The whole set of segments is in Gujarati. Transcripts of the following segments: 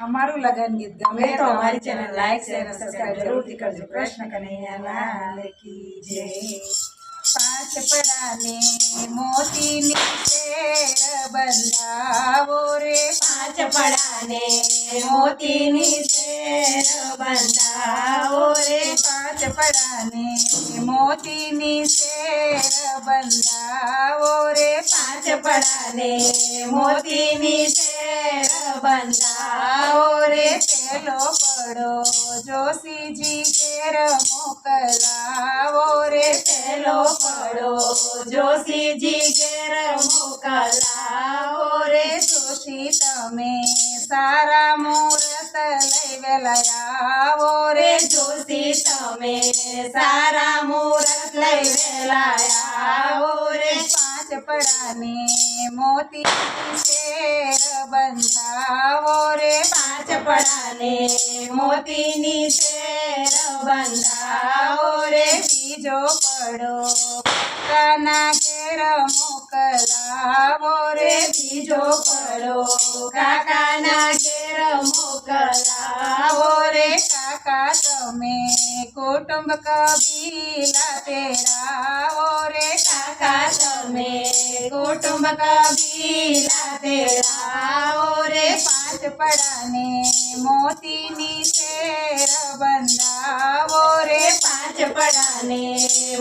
અમારું લગન ગીત ગમે તો અમારી ચેનલ લાઈક શેર અને સબસ્ક્રાઇબ જરૂરથી કરજો કૃષ્ણ કનૈયા લાલ કી જય પાંચ પડાને મોતીની શેર બંધાવો રે પાંચ પડાને મોતીની શેર બંધાવો રે પાંચ પડાને મોતીની શેર બંધાવો રે પાંચ પડાને મોતીની શેર બંધાવો રે પેલો પડો જોશીજી ઘેર મોકલાવો રે પેલો પડો જોશીજી ઘેર મોકલાવો રે જોશી તમે સારા મુહૂર્ત લઈ વેલા આવો રે રે જોશી તમે સારા મુહૂર્ત લઈ વેલા આવો રે પાંચ પડાને મોતી શેર બંધાવો રે પાંચ પડાને મોતીની શેર બંધાવો રે બીજો પડો કાના ઘેર મોકલાવો રે બીજો પડો કાકાના ઘેર મોકલાવો રે કાકા તમે કુટુંબ કબીલા તેરાવો રે કાકા તમે કુટુંબ કબીલા તેડાવો રે પાંચ પડાને મોતીની શેર બંધાવો રે પાંચ પડાને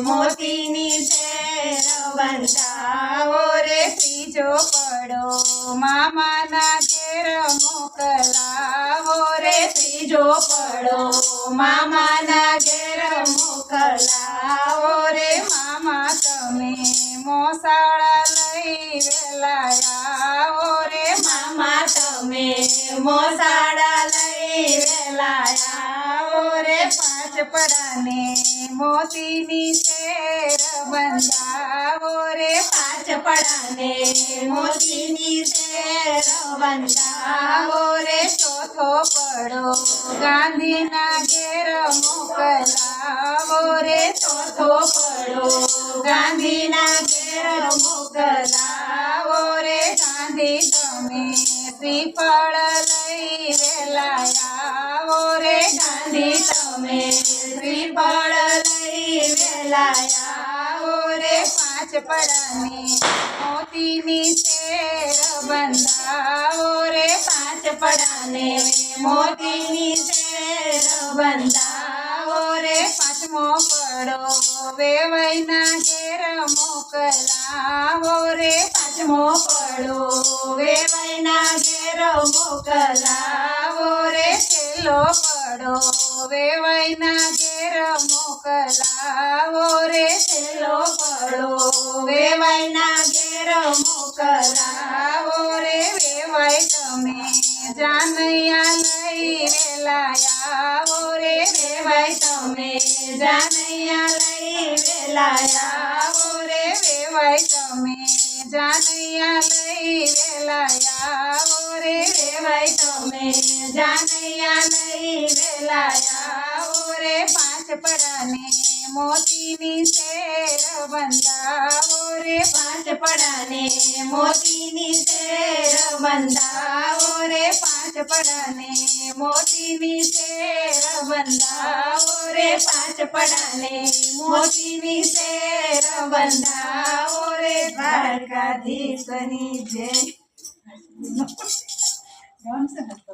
મોતીની શેર બંધાવો રે ત્રીજો પડો મામાના ઘેર મોકલાવો રે રે ત્રીજો પડો મામાના ઘેર મોકલાવો રે મામા તમે મોસાળા લઈ વેલા મામા તમે મોસાડા લઈ વેલા આવો પાંચ પડાને મોતીની શેર બંધાવો પાંચ પડાને મોતીની શેર બંધાવો રે ચોથો પડો ગાંધીના ઘેર મોકલાવો રે ચોથો પડો ગાંધીના ઘેર મોકલાવો રે ગાંધી તમે શ્રીફળ લઈ વેલા આવો રે ગાંધી તમે શ્રીફળ લઈ વેલા આવો રે પાંચ પડાને મોતીની શેર બંધાવો પાંચમો પડો વેવાઈના ઘેર મોકલાવો રે છેલ્લો પડો વેવાઈના ઘેર મોકલાવો રે છેલ્લો પડો વેવાઈના ઘેર મોકલાવો રે વેવાઈ તમે જાનૈયા લઈ વેલાયા રે વેવાઈ તમે જાનૈયા લઈ વેલા આવો રે વેવાઈ તમે જાનૈયા લઈ વેલા આવો રે વેવાઈ તમે જાનૈયા લઈ વેલા આવો રે પાંચ પડાને મોતીની શેર બંધાવો રે પાંચ પડાને મોતીની શેર બંધાવો રે પાંચ પડાને મોતીની શેર બંધાવો બંધાવો રે પાંચ પડાને મોતીની શેર બંધાવો રે દ્વારકાધીશની જય ગમશે ને તો?